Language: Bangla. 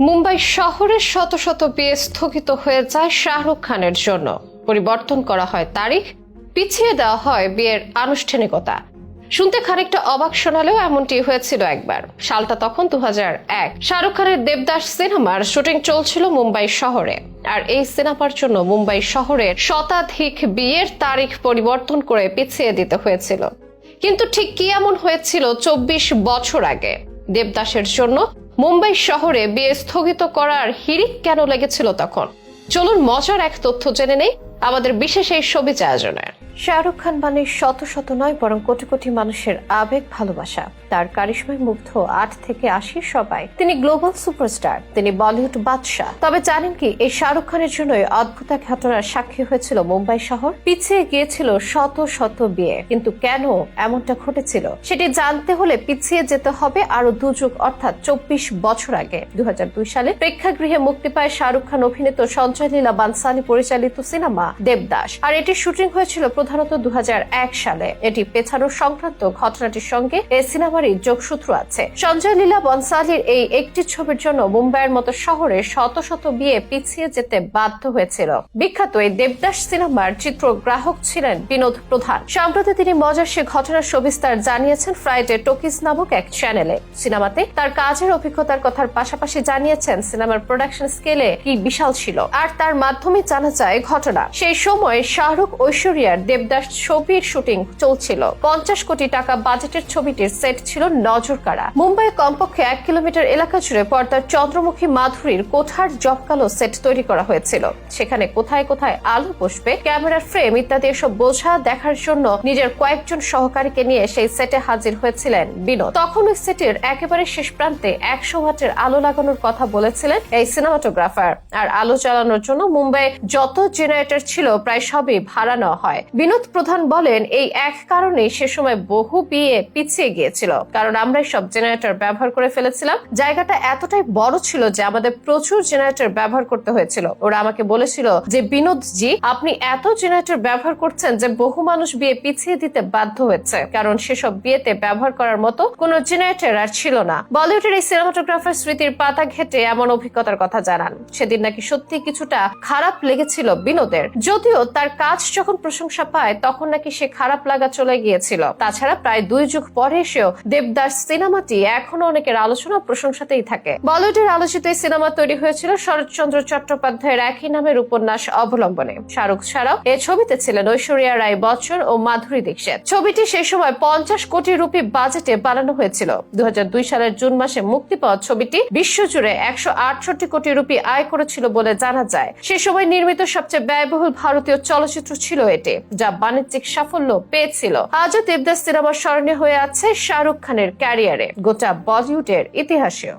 মুম্বাই শহরের শত শত বিয়ে স্থগিত হয়ে যায় শাহরুখ খানের জন্য। পরিবর্তন করা হয় তারিখ, পিছিয়ে দেওয়া হয় বিয়ের আনুষ্ঠানিকতা। শুনতে খানিকটা অবাক শোনালেও এমনটি হয়েছিল একবার। সালটা তখন দু এক। শাহরুখ খানের দেবদাস সিনেমার শুটিং চলছিল মুম্বাই শহরে। আর এই সিনেমার জন্য মুম্বাই শহরের শতাধিক বিয়ের তারিখ পরিবর্তন করে পিছিয়ে দিতে হয়েছিল। কিন্তু ঠিক কি এমন হয়েছিল চব্বিশ বছর আগে? দেবদাসের জন্য মুম্বাই শহরে বিয়ে স্থগিত করার হিড়িক কেন লেগেছিল তখন? চলুন মজার এক তথ্য জেনে নেই আমাদের বিশেষ এই ছবি আয়োজনের শাহরুখ খান মানে শত শত নয়, বরং কোটি কোটি মানুষের আবেগ, ভালোবাসা। তার কারিশমায় মুগ্ধ আট থেকে আশি সবাই। তিনি গ্লোবাল সুপারস্টার, তিনি বলিউড বাদশাহ। তবে জানেন কি, এই শাহরুখ খানের জন্য অদ্ভুত ঘটনার সাক্ষী হয়েছিল মুম্বাই শহর। পিছিয়ে গিয়েছিল শত শত বিয়ে। কিন্তু কেন এমনটা ঘটেছিল, সেটি জানতে হলে পিছিয়ে যেতে হবে আরও দুযুগ, অর্থাৎ চব্বিশ বছর আগে। দু হাজার দুই সালে প্রেক্ষাগৃহে মুক্তি পায় শাহরুখ খান অভিনীত সঞ্জয় লীলা বানসানি পরিচালিত সিনেমা দেবদাস। আর এটির শুটিং হয়েছিল প্রধানত দু হাজার এক সালে। এটি পেছানো সংক্রান্ত ঘটনাটির সঙ্গে এই সিনেমারই যোগসূত্র আছে। সঞ্জয় লীলা বনসালির এই একটি ছবির জন্য মুম্বাইয়ের মতো শহরে শত শত বিয়ে পিছিয়ে যেতে বাধ্য হয়েছিল। বিখ্যাত এই দেবদাস সিনেমার চিত্রগ্রাহক ছিলেন বিনোদ প্রধান। সম্প্রতি তিনি মজার সে ঘটনার সবিস্তার জানিয়েছেন ফ্রাইডে টকিজ নামক এক চ্যানেলে। সিনেমাতে তার কাজের অভিজ্ঞতার কথার পাশাপাশি জানিয়েছেন সিনেমার প্রোডাকশন স্কেলে কি বিশাল ছিল। আর তার মাধ্যমে জানা যায় ঘটনা। সেই সময় শাহরুখ ঐশ্বরিয়ার দেবদাস ছবির শুটিং চলছিল। পঞ্চাশ কোটি টাকা বাজেটের ছবিটির সেট ছিল নজর কাড়া মুম্বাইয়ে কমপক্ষে এক কিলোমিটার এলাকা জুড়ে পর্দার চন্দ্রমুখী মাধুরীর কোঠার জবকালো সেট তৈরি করা হয়েছিল। সেখানে কোথায় কোথায় আলো বসবে, ক্যামেরার ফ্রেম ইত্যাদি এসব বোঝা দেখার জন্য নিজের কয়েকজন সহকারীকে নিয়ে সেই সেটে হাজির হয়েছিলেন বিনোদ। তখন ওই সেটের একেবারে শেষ প্রান্তে একশো ওয়াটের আলো লাগানোর কথা বলেছিলেন এই সিনেমাটোগ্রাফার। আর আলো চালানোর জন্য মুম্বাই যত জেনারেটর ছিল, প্রায় সবই ভাড়া নেওয়া হয়। বিনোদ প্রধান বলেন, এই এক কারণে সে সময় বহু বিয়ে পিছিয়ে গিয়েছিল। কারণ আমরা সব জেনারেটর ব্যবহার করে ফেলেছিলাম। জায়গাটা এতটাই বড় ছিল যে আমাদের প্রচুর জেনারেটর ব্যবহার করতে হয়েছিল। ওরা আমাকে বলেছিল যে বিনোদ জি আপনি এত জেনারেটর ব্যবহার করছেন যে বহু মানুষ বিয়ে পিছিয়ে দিতে বাধ্য হয়েছে। কারণ সেসব বিয়েতে ব্যবহার করার মতো কোনো জেনারেটর আর ছিল না। বলিউডের এই সিনেমাটোগ্রাফার স্মৃতির পাতা ঘেটে এমন অভিজ্ঞতার কথা জানান। সেদিন নাকি সত্যি কিছুটা খারাপ লেগেছিল বিনোদের। যদিও তার কাজ যখন প্রশংসা পায়, তখন নাকি সে খারাপ লাগা চলে গিয়েছিল। তাছাড়া প্রায় দুই যুগ পরে এসেও দেবদাস সিনেমাটি এখনও অনেকের আলোচনা প্রশংসাতেই থাকে। বলিউডের আলোচিত এই সিনেমা তৈরি হয়েছিল শরৎচন্দ্র চট্টোপাধ্যায়ের একই নামের উপন্যাস অবলম্বনে। শাহরুখ ছাড়াও এ ছবিতে ছিলেন ঐশ্বরিয়া রায় বচ্চন ও মাধুরী দীক্ষিত। ছবিটি সেই সময় পঞ্চাশ কোটি রুপি বাজেটে বানানো হয়েছিল। দু হাজার দুই সালের জুন মাসে মুক্তি পাওয়া ছবিটি বিশ্বজুড়ে একশো আটষট্টি কোটি রুপি আয় করেছিল বলে জানা যায়। সে সময় নির্মিত সবচেয়ে ব্যয়বহুল ভারতীয় চলচ্চিত্র ছিল এটি। যা বাণিজ্যিক সাফল্য পেয়েছিল। আজও দেবদাস সিনেমা স্মরণীয় হয়ে আছে শাহরুখ খানের ক্যারিয়ারে, গোটা বলিউডের ইতিহাসেও।